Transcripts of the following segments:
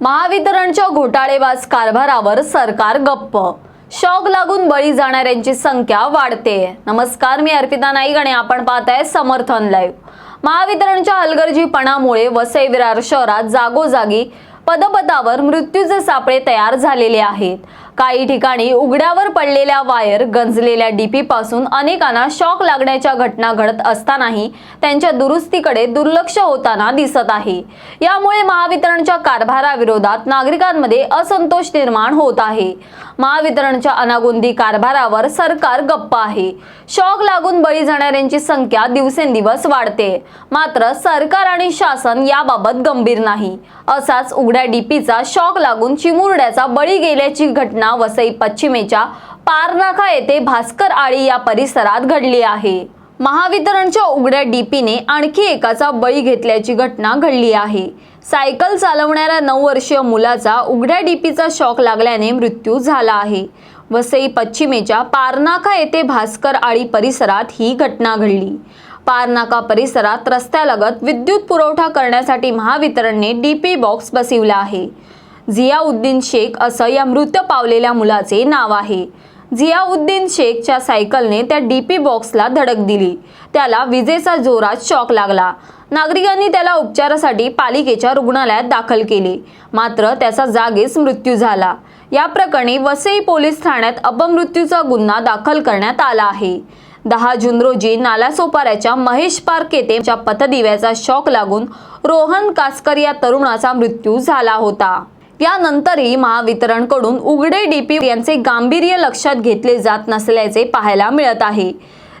महावितरणच्या घोटाळेबाज कारभारावर सरकार गप्प. शॉक लागून बळी जाणाऱ्यांची संख्या वाढते. नमस्कार मी अर्पिता नाईक आणि आपण पाहताय समर्थन लाईव्ह. महावितरणच्या हलगर्जीपणामुळे वसई विरार शहरात जागोजागी पदपदावर मृत्यूचे सापळे तयार झालेले आहेत. काही ठिकाणी उघड्यावर पडलेल्या वायर गंजलेल्या डीपी पासून अनेकांना शॉक लागण्याच्या घटना घडत असतानाही त्यांच्या दुरुस्तीकडे दुर्लक्ष होताना दिसत आहे. यामुळे महावितरणच्या कारभाराविरोधात नागरिकांमध्ये असंतोष निर्माण होत आहे. महावितरणच्या अनागोंदी कारभारावर सरकार गप्प आहे. शॉक लागून बळी जाणाऱ्यांची संख्या दिवसेंदिवस वाढते. मात्र सरकार आणि शासन याबाबत गंभीर नाही. असाच उघड्या डीपीचा शॉक लागून चिमुरड्याचा बळी गेल्याची घटना वसई पश्चिमेच्या पारनाका येथे भास्कर आळी या परिसरात घडली आहे. महावितरणच्या उघड्या डीपीने आणखी एकाचा बळी घेतल्याची घटना घडली आहे. सायकल चालवणाऱ्या नऊ वर्षीय मुलाचा उघड्या डीपीचा शॉक लागल्याने मृत्यू झाला आहे. वसई पश्चिमेच्या पारनाका येथे भास्कर आळी परिसरात ही घटना घडली. पारनाका परिसरात रस्त्यालगत विद्युत पुरवठा करण्यासाठी महावितरणने डीपी बॉक्स बसविला आहे. झियाउद्दीन शेख असं या मृत पावलेल्या मुलाचे नाव आहे. झियाउद्दीन शेखच्या सायकलने त्या डी पी बॉक्सला धडक दिली. त्याला विजेचा जोरात शॉक लागला. नागरिकांनी त्याला उपचारासाठी पालिकेच्या रुग्णालयात दाखल केले. मात्र त्याचा जागीच मृत्यू झाला. या प्रकरणी वसई पोलीस ठाण्यात अपमृत्यूचा गुन्हा दाखल करण्यात आला आहे. दहा जून रोजी नालासोपाऱ्याच्या महेश पार्क येथे पथदिव्याचा शॉक लागून रोहन कासकर या तरुणाचा मृत्यू झाला होता. यानंतरही महावितरणकडून उघडे डीपी यांचे गांभीर्य लक्षात घेतले जात नसल्याचे पाहायला मिळत आहे.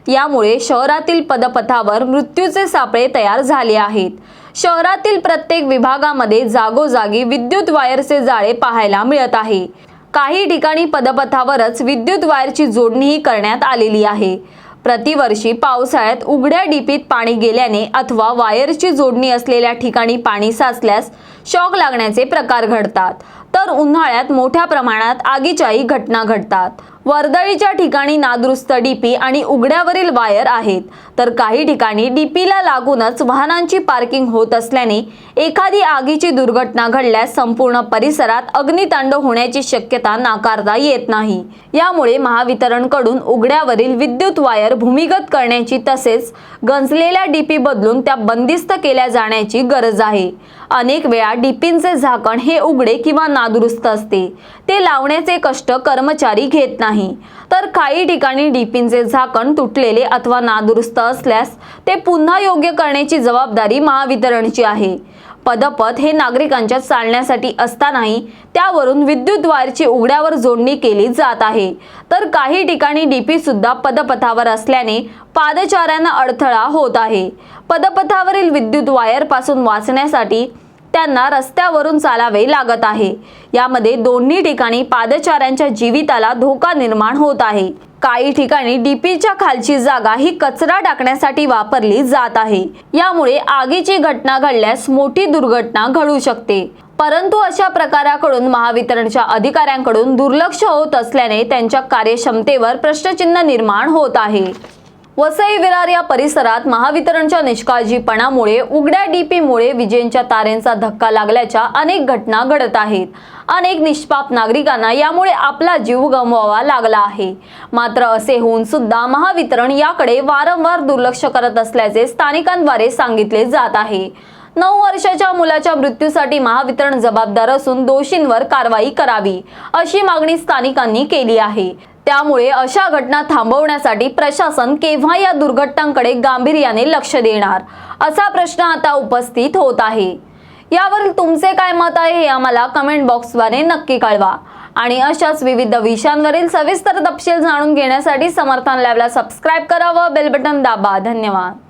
यामुळे शहरातील पदपथावर मृत्यूचे सापळे तयार झाले आहेत. शहरातील प्रत्येक विभागामध्ये जागोजागी विद्युत वायरचे जाळे पाहायला मिळत आहे. काही ठिकाणी पदपथावरच विद्युत वायरची जोडणीही करण्यात आलेली आहे. प्रतिवर्षी पावसाळ्यात उघड्या डीपीत पाणी गेल्याने अथवा वायरची जोडणी असलेल्या ठिकाणी पाणी साचल्यास शॉक लागण्याचे प्रकार घडतात. तर उन्हाळ्यात मोठ्या प्रमाणात आगीच्याही घटना घडतात. वर्दळीच्या ठिकाणी नादुरुस्त डीपी आणि उघड्यावरील वायर आहेत. तर काही ठिकाणी डीपीला लागूनच वाहनांची पार्किंग होत असल्याने एखादी आगीची दुर्घटना घडल्यास संपूर्ण परिसरात अग्नितांडव होण्याची शक्यता नाकारता येत नाही. यामुळे महावितरणकडून उघड्यावरील विद्युत वायर भूमिगत करण्याची तसेच गंजलेल्या डीपी बदलून त्या बंदिस्त केल्या जाण्याची गरज आहे. अनेक वेळा डीपींचे झाकण हे उघडे किंवा नादुरुस्त असते. ते लावण्याचे कष्ट कर्मचारी घेत नाही. तर काही ठिकाणी डीपींचे झाकण तुटलेले अथवा नादुरुस्त असल्यास ते पुन्हा योग्य करण्याची जबाबदारी महावितरणची आहे. पदपथ हे नागरिकांच्या चालण्यासाठी असतानाही त्यावरून विद्युत वायरची उघड्यावर जोडणी केली जात आहे. तर काही ठिकाणी डीपी सुद्धा पदपथावर असल्याने पादचाऱ्यांना अडथळा होत आहे. पदपथावरील विद्युत वायरपासून वाचण्यासाठी त्यांना रस्त्यावरून चालावे लागत आहे. यामध्ये दोन्ही ठिकाणी पादचाऱ्यांच्या जीविताला धोका निर्माण होत आहे. काही ठिकाणी डीपीच्या खालची जागा ही कचरा टाकण्यासाठी वापरली जात आहे. यामुळे आगीची घटना घडल्यास मोठी दुर्घटना घडू शकते. परंतु अशा प्रकाराकडून महावितरणच्या अधिकाऱ्यांकडून दुर्लक्ष होत असल्याने त्यांच्या कार्यक्षमतेवर प्रश्नचिन्ह निर्माण होत आहे. वसई विरार या परिसरात महावितरणच्या निष्काळजीपणामुळे उघड्या डीपीमुळे विजेंच्या तारेंचा धक्का लागल्याच्या अनेक घटना घडत आहेत. अनेक निष्पाप नागरिकांना यामुळे आपला जीव गमवावा लागला आहे. मात्र असे होऊन सुद्धा महावितरण याकडे वारंवार दुर्लक्ष करत असल्याचे स्थानिकांद्वारे सांगितले जात आहे. नऊ वर्षाच्या मुलाच्या मृत्यूसाठी महावितरण जबाबदार असून दोषींवर कारवाई करावी अशी मागणी स्थानिकांनी केली आहे. त्यामुळे अशा घटना थांबवण्यासाठी प्रशासन केव्हा या दुर्घटनांकडे गांभीर्याने लक्ष देणार असा प्रश्न आता उपस्थित होत आहे. यावर तुमचे काय मत आहे हे आम्हाला कमेंट बॉक्सद्वारे नक्की कळवा. आणि अशाच विविध विषयांवरील सविस्तर तपशील जाणून घेण्यासाठी समर्थन लॅबला सबस्क्राईब करा व बेल बटन दाबा. धन्यवाद.